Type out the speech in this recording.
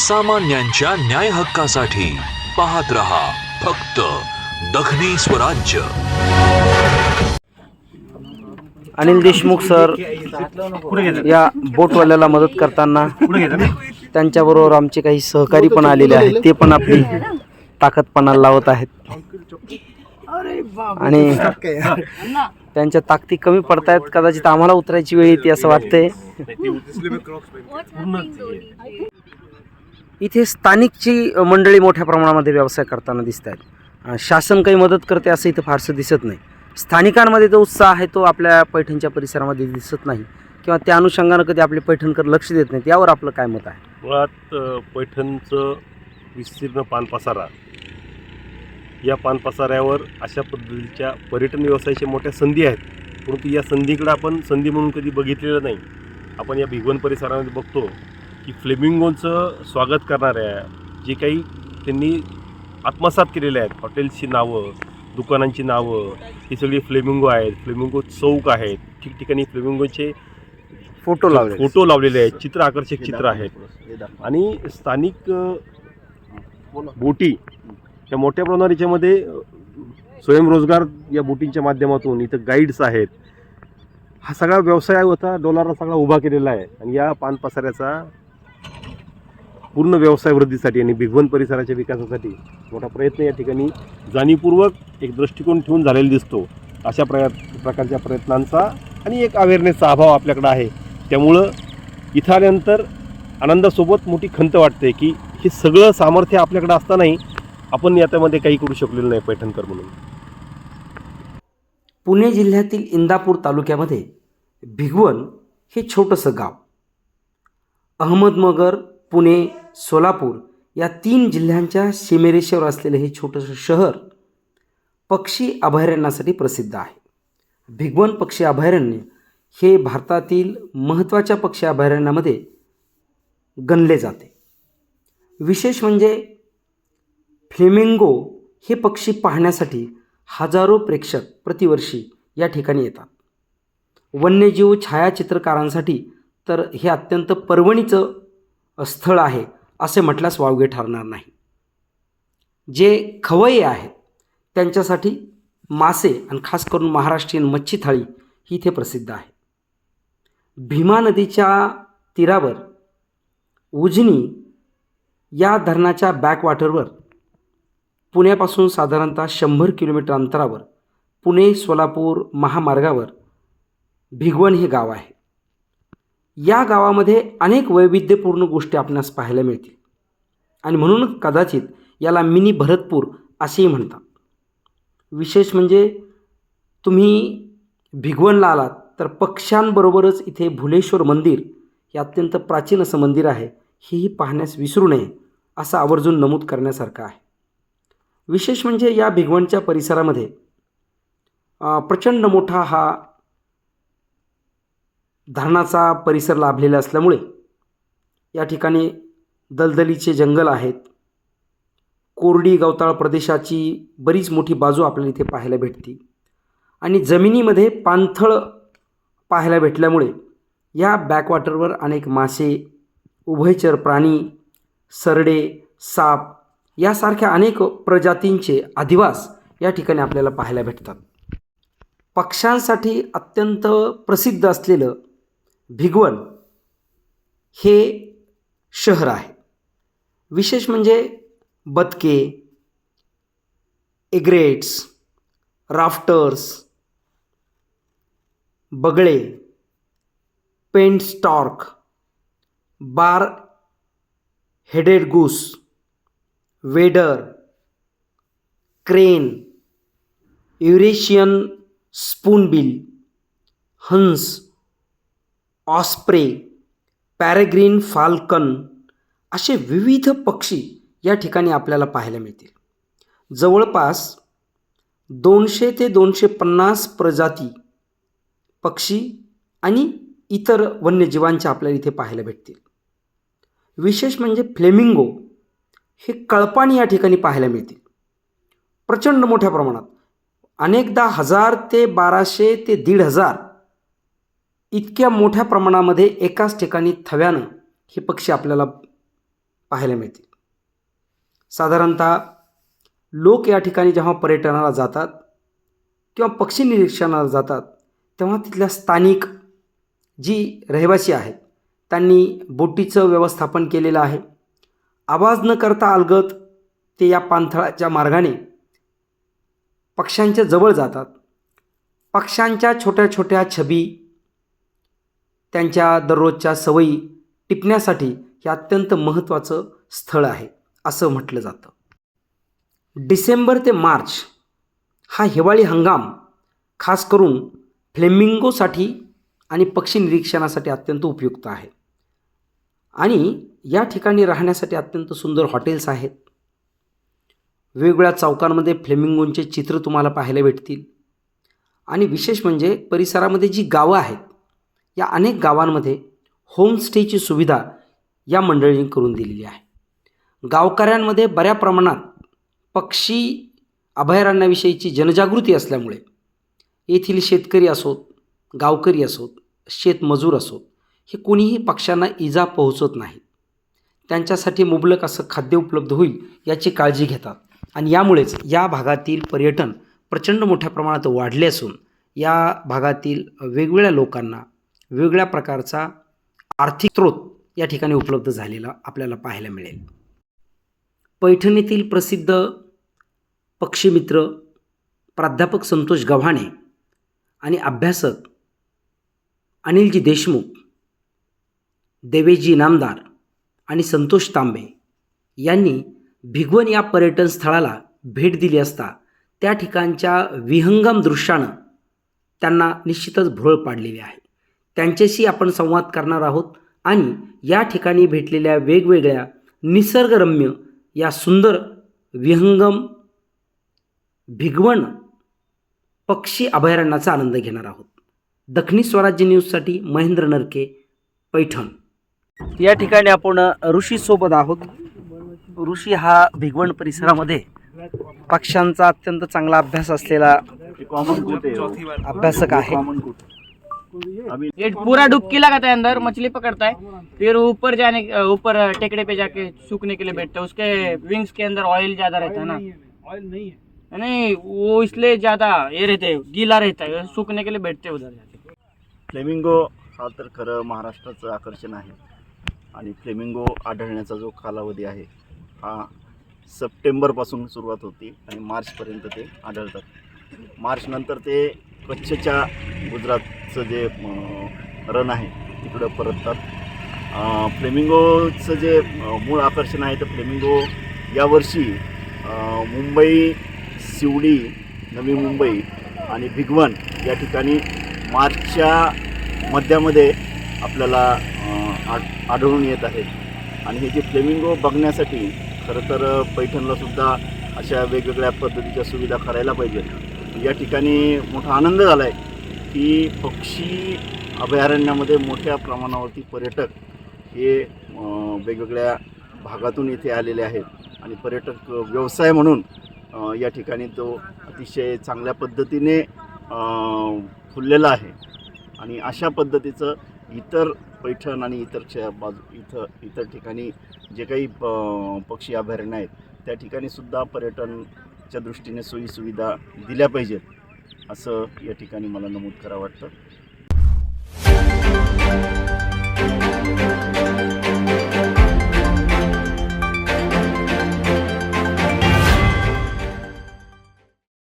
सामान्यांच्या न्याय हक्कासाठी पाहत रहा फक्त दखनी स्वराज्य अनिल देशमुख सर या बोटवाल्याला मदत करताना त्यांच्याबरोबर आमचे काही सहकारी पण आलेले आहेत. ते पण आपली ताकदपणा लावत आहेत. आणि त्यांच्या ताकदी कमी पडतायत. कदाचित आम्हाला उतरायची वेळ येते असं वाटतंय. इथे स्थानिकची मंडळी मोठ्या प्रमाणामध्ये व्यवसाय करताना दिसत आहेत शासन काही मदत करते असं इथं फारसं दिसत नाही. स्थानिकांमध्ये जो उत्साह आहे तो आपल्या पैठणच्या परिसरामध्ये दिसत नाही किंवा त्या अनुषंगानं कधी आपले पैठणकर लक्ष देत नाहीत. यावर आपलं काय मत आहे? मुळात पैठणचं विस्तीर्ण पानपसारा या पानपसाऱ्यावर अशा पद्धतीच्या पर्यटन व्यवसायाच्या मोठ्या संधी आहेत. परंतु या संधीकडे आपण संधी म्हणून कधी बघितलेलं नाही. आपण या भिगवण परिसरामध्ये बघतो. की फ्लेमिंगोचं स्वागत करणाऱ्या जे काही त्यांनी आत्मसात केलेले आहेत हॉटेल्सची नावं दुकानांची नावं ही सगळी फ्लेमिंगो आहेत फ्लेमिंगो चौक आहेत ठिकठिकाणी फ्लेमिंगोचे फोटो लावले फोटो लावलेले आहेत. चित्र आकर्षक चित्र आहेत. आणि स्थानिक बोटी या मोठ्या प्रमाणात याच्यामध्ये स्वयंरोजगार या बोटींच्या माध्यमातून इथं गाईड्स आहेत. हा सगळा व्यवसाय होता डॉलरला सगळा उभा केलेला आहे. आणि या पान पसाऱ्याचा पूर्ण व्यवसाय वृद्धीसाठी आणि भिगवण परिसराच्या विकासासाठी मोठा प्रयत्न या ठिकाणी जाणीवपूर्वक एक दृष्टिकोन ठेवून झालेला दिसतो. अशा प्रया प्रकारच्या प्रयत्नांचा आणि एक अवेअरनेसचा अभाव आपल्याकडे आहे. त्यामुळं इथं आल्यानंतर आनंदासोबत मोठी खंत वाटते की हे सगळं सामर्थ्य आपल्याकडे असतानाही आपण याच्यामध्ये काही करू शकलेलो नाही पैठणकर म्हणून. पुणे जिल्ह्यातील इंदापूर तालुक्यामध्ये भिगवण हे छोटंसं गाव. अहमदनगर पुणे सोलापूर या तीन जिल्ह्यांच्या सीमेरेषेवर असलेलं हे छोटंसं शहर पक्षी अभयारण्यासाठी प्रसिद्ध आहे. भिगवण पक्षी अभयारण्य हे भारतातील महत्त्वाच्या पक्षी अभयारण्यामध्ये गणले जाते. विशेष म्हणजे फ्लेमिंगो हे पक्षी पाहण्यासाठी हजारो प्रेक्षक प्रतिवर्षी या ठिकाणी येतात. वन्यजीव छायाचित्रकारांसाठी तर हे अत्यंत पर्वणीचं स्थळ आहे असे म्हटल्यास वावगे ठरणार नाही. जे खवय्ये आहेत त्यांच्यासाठी मासे आणि खास करून महाराष्ट्रीयन मच्छी थाळी ही इथे प्रसिद्ध आहे. भीमा नदीच्या तीरावर उजनी या धरणाच्या बॅकवॉटरवर पुण्यापासून साधारणतः शंभर किलोमीटर अंतरावर पुणे सोलापूर महामार्गावर भिगवण हे गाव आहे. या गावामध्ये अनेक वैविध्यपूर्ण गोष्टी आपणास पाहायला मिळतील. आणि म्हणून कदाचित याला मिनी भरतपूर असेही म्हणतात. विशेष म्हणजे तुम्ही भिगवणला आलात तर पक्ष्यांबरोबरच इथे भुलेश्वर मंदिर हे अत्यंत प्राचीन असं मंदिर आहे हेही पाहण्यास विसरू नये असं आवर्जून नमूद करण्यासारखं आहे. विशेष म्हणजे या भिगवणच्या परिसरामध्ये प्रचंड मोठा हा धरणाचा परिसर लाभलेला असल्यामुळे या ठिकाणी दलदलीचे जंगल आहेत. कोरडी गवताळ प्रदेशाची बरीच मोठी बाजू आपल्याला इथे पाहायला भेटते. आणि जमिनीमध्ये पाणथळ पाहायला भेटल्यामुळे या बॅकवॉटरवर अनेक मासे उभयचर प्राणी सरडे साप यासारख्या अनेक प्रजातींचे अधिवास या ठिकाणी आपल्याला पाहायला भेटतात. पक्ष्यांसाठी अत्यंत प्रसिद्ध असलेलं भिगवण हे शहर आहे. विशेष म्हणजे बदके, एग्रेट्स, राफ्टर्स, बगळे painted stork bar headed goose, wader, crane, Eurasian spoonbill, हंस ऑस्प्रे पॅरेग्रीन फाल्कन असे विविध पक्षी या ठिकाणी आपल्याला पाहायला मिळतील. जवळपास दोनशे ते दोनशे पन्नास प्रजाती पक्षी आणि इतर वन्यजीवांच्या आपल्याला इथे पाहायला भेटतील. विशेष म्हणजे फ्लेमिंगो हे कळपाणी या ठिकाणी पाहायला मिळतील. प्रचंड मोठ्या प्रमाणात अनेकदा हजार ते बाराशे ते दीड हजार इतक्या मोठ्या प्रमाणामध्ये एकाच ठिकाणी थव्यानं हे पक्षी आपल्याला पाहायला मिळतील. साधारणतः लोक या ठिकाणी जेव्हा पर्यटनाला जातात किंवा पक्षी निरीक्षणाला जातात तेव्हा तिथल्या स्थानिक जी रहिवासी आहेत त्यांनी बोटीचं व्यवस्थापन केलेलं आहे. आवाज न करता अलगत ते या पाणथळाच्या मार्गाने पक्ष्यांच्या जवळ जातात. पक्ष्यांच्या छोट्या छोट्या छबी त्यांच्या दररोजच्या सवयी टिपण्यासाठी हे अत्यंत महत्त्वाचं स्थळ आहे असं म्हटलं जातं. डिसेंबर ते मार्च हा हिवाळी हंगाम खास करून फ्लेमिंगोसाठी आणि पक्षी निरीक्षणासाठी अत्यंत उपयुक्त आहे. आणि या ठिकाणी राहण्यासाठी अत्यंत सुंदर हॉटेल्स आहेत. वेगवेगळ्या चौकांमध्ये फ्लेमिंगोंचे चित्र तुम्हाला पाहायला भेटतील. आणि विशेष म्हणजे परिसरामध्ये जी गावं आहेत या अनेक गावांमध्ये होमस्टेची सुविधा या मंडळींनी करून दिलेली आहे. गावकऱ्यांमध्ये बऱ्या प्रमाणात पक्षी अभयारण्याविषयीची जनजागृती असल्यामुळे येथील शेतकरी असोत गावकरी असोत शेतमजूर असोत हे कोणीही पक्ष्यांना इजा पोहोचत नाही. त्यांच्यासाठी मुबलक असं खाद्य उपलब्ध होईल याची काळजी घेतात आणि यामुळेच या भागातील पर्यटन प्रचंड मोठ्या प्रमाणात वाढले असून या भागातील वेगवेगळ्या लोकांना वेगळ्या प्रकारचा आर्थिक स्रोत या ठिकाणी उपलब्ध झालेला आपल्याला पाहायला मिळेल. पैठणीतील प्रसिद्ध पक्षीमित्र प्राध्यापक संतोष गव्हाणे आणि अभ्यासक अनिलजी देशमुख देवेजी नामदार आणि संतोष तांबे यांनी भिगवण या पर्यटन स्थळाला भेट दिली असता त्या ठिकाणच्या विहंगम दृश्यानं त्यांना निश्चितच भुरळ पाडलेली आहे. त्यांच्याशी आपण संवाद करणार आहोत आणि या ठिकाणी भेटलेल्या वेगवेगळ्या निसर्गरम्य या सुंदर विहंगम भिगवण पक्षी अभयारण्याचा आनंद घेणार आहोत. दक्षिणी स्वराज्य न्यूजसाठी महेंद्र नरके पैठण. या ठिकाणी आपण ऋषीसोबत आहोत. ऋषी हा भिगवण परिसरामध्ये पक्ष्यांचा अत्यंत चांगला अभ्यास असलेला अभ्यासक आहे. ये पूरा डुबकी लगाता है अंदर मछली पकड़ता है फिर ऊपर जाने ऊपर टेकड़े पे जाके सूखने के लिए बैठता है. उसके विंग्स के अंदर ऑयल ज्यादा रहता है ना? ऑयल नहीं है। नहीं वो इसलिए ज्यादा ये रहते हैं गीला रहता है सूखने के लिए बैठते हैं उधर जाके। फ्लेमिंगो हा तर खरं महाराष्ट्राचं आकर्षण आहे. आणि फ्लेमिंगो आढळण्याचा जो कालावधी आहे हा सप्टेंबरपासून सुरुवात होती आणि मार्चपर्यंत ते आढळतात. मार्चनंतर ते कच्छच्या गुजरातचं जे रन रण आहे तिकडं परततात. फ्लेमिंगोचं जे मूळ आकर्षण आहे तर फ्लेमिंगो यावर्षी मुंबई शिवडी नवी मुंबई आणि भिगवण या ठिकाणी मार्चच्या मध्यामध्ये आपल्याला आढळून येत आहेत आणि हे जे फ्लेमिंगो बघण्यासाठी खरं तर पैठणलासुद्धा अशा वेगवेगळ्या पद्धतीच्या सुविधा करायला पाहिजेत. या ठिकाणी मोठा आनंद झाला आहे की पक्षी अभयारण्यामध्ये मोठ्या प्रमाणावरती पर्यटक हे वेगवेगळ्या भागातून इथे आलेले आहेत. आणि पर्यटक व्यवसाय म्हणून या ठिकाणी तो अतिशय चांगल्या पद्धतीने फुललेला आहे. आणि अशा पद्धतीचं इतर पैठण आणि इतर बाजू इथं इतर ठिकाणी जे काही प पक्षी अभयारण्य आहेत त्या ठिकाणीसुद्धा पर्यटनच्या दृष्टीने सोयीसुविधा दिल्या पाहिजेत. असं या ठिकाणी मला नमूद करावं वाटतं.